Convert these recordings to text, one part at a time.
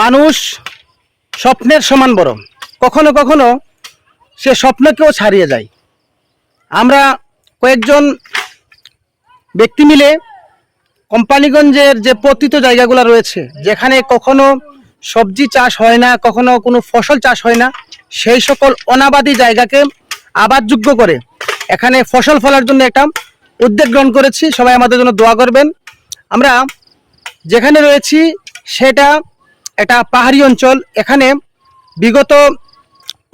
মানুষ স্বপ্নের সমান বড়। কখনো কখনো সে স্বপ্নকেও ছাড়িয়ে যায়। আমরা কয়েকজন ব্যক্তি মিলে কোম্পানিগঞ্জের যে পতিত জায়গাগুলো রয়েছে, যেখানে কখনো সবজি চাষ হয় না, কখনো কোনো ফসল চাষ হয় না, সেই সকল অনাবাদি জায়গাকে আবাদযোগ্য করে এখানে ফসল ফলার জন্য একটা উদ্যোগ গ্রহণ করেছি। সবাই আমাদের জন্য দোয়া করবেন। আমরা যেখানে রয়েছি, সেটা একটা পাহাড়ি অঞ্চল। এখানে বিগত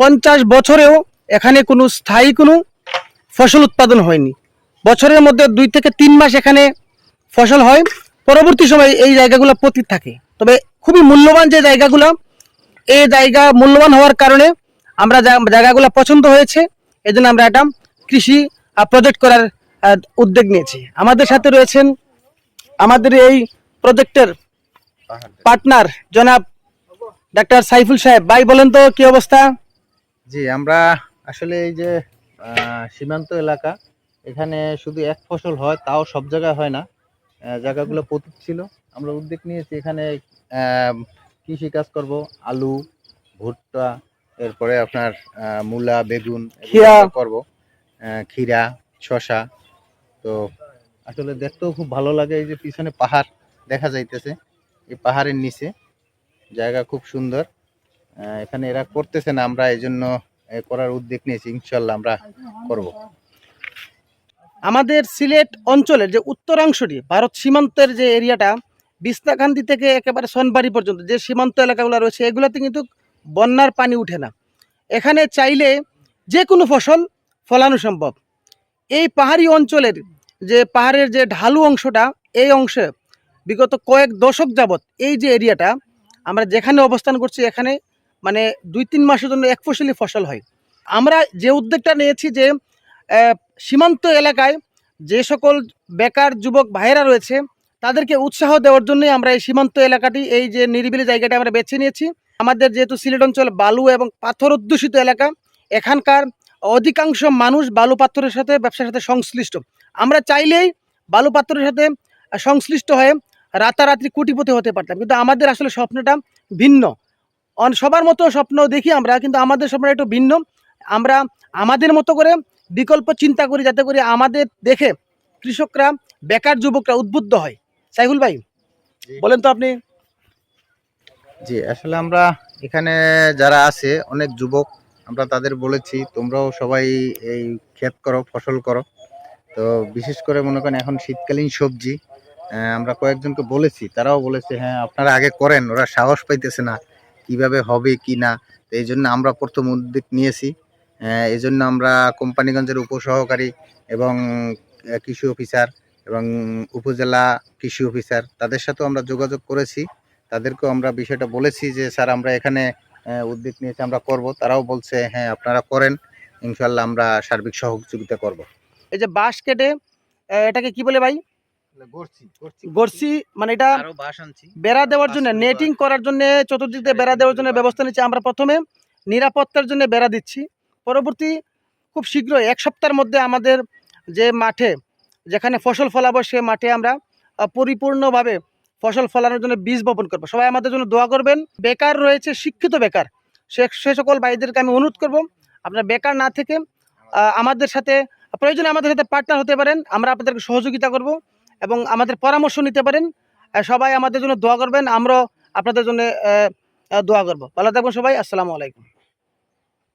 পঞ্চাশ বছরেও এখানে কোনো স্থায়ী কোনো ফসল উৎপাদন হয়নি। বছরের মধ্যে দুই থেকে তিন মাস এখানে ফসল হয়। পরবর্তী সময় এই জায়গাগুলো পতিত থাকে। তবে খুবই মূল্যবান যে জায়গাগুলো এই জায়গা মূল্যবান হওয়ার কারণে আমরা জায়গাগুলো পছন্দ হয়েছে এই জন্য আমরা একটা কৃষি প্রজেক্ট করার উদ্যোগ নিয়েছি। আমাদের সাথে রয়েছেন আমাদের এই প্রজেক্টের পার্টনার জনাব ডাক্তার সাইফুল সাহেব ভাই বলেন তো কি অবস্থা? জি আমরা আসলে এই যে আহ, সীমান্ত এলাকা এখানে শুধু এক ফসল হয় তাও সব জায়গায় হয় না। জায়গাগুলো পতিত ছিল। আমরা উদ্যোগ নিয়েছি এখানে আহ, কৃষি কাজ করব আলু ভুট্টা এরপরে আপনার আহ, মূলা বেগুন করব। আহ, খিরা শশা তো আসলে দেখতেও খুব ভালো লাগে এই যে পিছনে পাহাড় দেখা যাইতেছে। এই পাহাড়ের নিচে। জায়গা খুব সুন্দর। এখানে এরা করতেছে না, আমরা এই জন্য করার উদ্যোগ নিয়েছি ইনশাল্লাহ আমরা করব। আমাদের সিলেট অঞ্চলের যে উত্তরাংশটি, ভারত সীমান্তের যে এরিয়াটা বিস্তাকান্দি থেকে একেবারে সনবাড়ি পর্যন্ত, যে সীমান্ত এলাকাগুলো রয়েছে, এগুলোতে কিন্তু বন্যার পানি উঠে না। এখানে চাইলে যে কোনো ফসল ফলানো সম্ভব। এই পাহাড়ি অঞ্চলের যে পাহাড়ের যে ঢালু অংশটা, এই অংশে বিগত কয়েক দশক যাবৎ এই যে এরিয়াটা, আমরা যেখানে অবস্থান করছি এখানে মানে দুই তিন মাসের জন্য এক ফসলি ফসল হয়। আমরা যে উদ্যোগটা নিয়েছি যে সীমান্ত এলাকায় যে সকল বেকার যুবক ভাইয়েরা রয়েছে, তাদেরকে উৎসাহ দেওয়ার জন্যই আমরা এই সীমান্ত এলাকাটি, এই যে নিরিবিলি জায়গাটা আমরা বেছে নিয়েছি। আমাদের যেহেতু সিলেট অঞ্চল বালু এবং পাথর অধ্যুষিত এলাকা, এখানকার অধিকাংশ মানুষ বালু পাথরের সাথে ব্যবসার সাথে সংশ্লিষ্ট। আমরা চাইলেই বালু পাথরের সাথে সংশ্লিষ্ট হয়ে রাতারাত্রি কোটিপতি হতে পারতাম। কিন্তু আমাদের আসলে স্বপ্নটা ভিন্ন। অন- সবার মতো স্বপ্ন দেখি আমরা কিন্তু আমাদের স্বপ্নটা একটু ভিন্ন। আমরা আমাদের মতো করে বিকল্প চিন্তা করি যাতে করে আমাদের দেখে কৃষকরা বেকার যুবকরা উদ্বুদ্ধ হয়। সাইফুল ভাই বলেন তো আপনি। জি আসলে আমরা এখানে যারা আছে অনেক যুবক আমরা তাদের বলেছি তোমরাও সবাই এই ক্ষেত করো ফসল করো। তো বিশেষ করে মনে করেন এখন শীতকালীন সবজি আমরা কয়েকজনকে বলেছি, তারাও বলেছে হ্যাঁ আপনারা আগে করেন, ওরা সাহস পাইতেছে না, কীভাবে হবে, কি না। এই জন্য আমরা প্রথম উদ্যোগ নিয়েছি। এই জন্য আমরা কোম্পানিগঞ্জের উপসহকারী এবং কৃষি অফিসার এবং উপজেলা কৃষি অফিসার, তাদের সাথেও আমরা যোগাযোগ করেছি। তাদেরকেও আমরা বিষয়টা বলেছি যে, স্যার, আমরা এখানে উদ্যোগ নিয়েছি, আমরা করব। তারাও বলছে হ্যাঁ আপনারা করেন ইনশাল্লাহ আমরা সার্বিক সহযোগিতা করব। এই যে বাঁশ কেটে এটাকে কি বলে ভাই? গড়ছি মানে এটা বেড়া দেওয়ার জন্য নেটিং করার জন্য চতুর্দিক দিয়ে বেড়া দেওয়ার জন্য ব্যবস্থা নিচ্ছি আমরা প্রথমে। নিরাপত্তার জন্য বেড়া দিচ্ছি। পরবর্তী খুব শীঘ্রই এক সপ্তাহের মধ্যে আমাদের যে মাঠে যেখানে ফসল ফলাবো সে মাঠে আমরা পরিপূর্ণভাবে ফসল ফলানোর জন্য বীজ বপন করব। সবাই আমাদের জন্য দোয়া করবেন। বেকার রয়েছে শিক্ষিত বেকার। সে সে সকল ভাইদেরকে আমি অনুরোধ করব আপনার বেকার না থেকে আমাদের সাথে প্রয়োজনে আমাদের সাথে পার্টনার হতে পারেন। আমরা আপনাদেরকে সহযোগিতা করব। এবং আমাদের পরামর্শ নিতে পারেন। সবাই আমাদের জন্য দোয়া করবেন। আমরাও আপনাদের জন্য দোয়া করব। ভালো থাকবেন সবাই। আসসালামু আলাইকুম।